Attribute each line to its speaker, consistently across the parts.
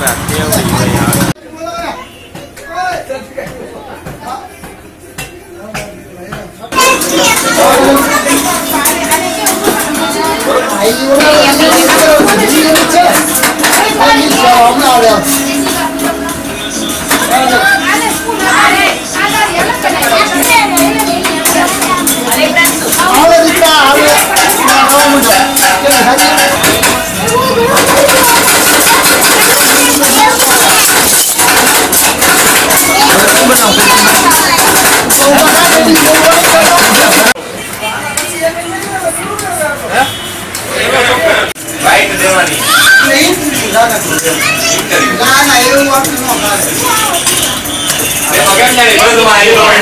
Speaker 1: ra và tiêu thì về ở
Speaker 2: Hãy subscribe
Speaker 1: ના ના એવું આપણે ન ખાય
Speaker 2: એમાં કેમ જાણી બધુંમાં એ લોકોને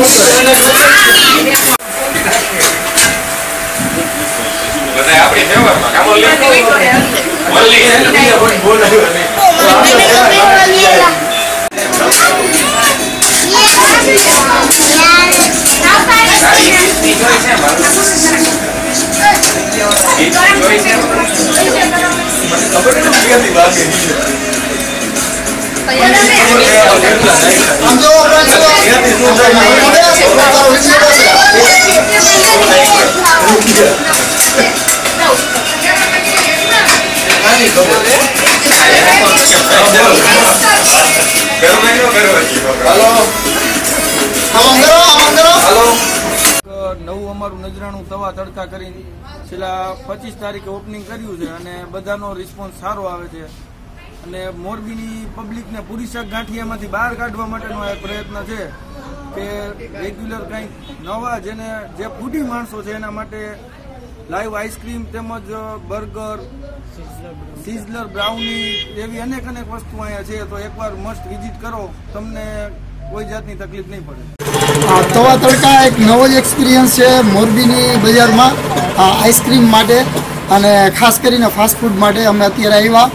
Speaker 2: ઓનલી
Speaker 1: આમ જો
Speaker 3: નવું અમારું નજરાણું તવા તડકા કરીને છેલ્લા પચીસ તારીખે ઓપનિંગ કર્યું છે અને બધાનો રિસ્પોન્સ સારો આવે છે. અને મોરબીની પબ્લિકને પૂરી ગાંઠિયામાંથી બહાર કાઢવા માટેનો એક પ્રયત્ન છે કે રેગ્યુલર કંઈક નવા જેને જે ફૂડી માણસો છે એના માટે લાઈવ આઈસ્ક્રીમ તેમજ બર્ગર સિઝલર બ્રાઉની એવી અનેક અનેક વસ્તુ અહીંયા છે. તો એકવાર મસ્ટ વિઝિટ કરો. તમને કોઈ જાતની તકલીફ નહીં પડે.
Speaker 1: તવા તડકા એક નવો જ એક્સપિરિયન્સ છે મોરબીની બજારમાં આઈસ્ક્રીમ માટે અને ખાસ કરીને ફાસ્ટફૂડ માટે અમે અત્યારે આવ્યા.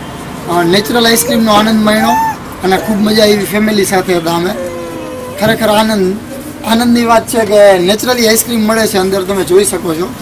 Speaker 1: નેચરલ આઈસ્ક્રીમનો આનંદ માણ્યો અને ખૂબ મજા આવી ફેમિલી સાથે હતા અમે. ખરેખર આનંદ, આનંદની વાત છે કે નેચરલી આઈસ્ક્રીમ મળે છે અંદર, તમે જોઈ શકો છો.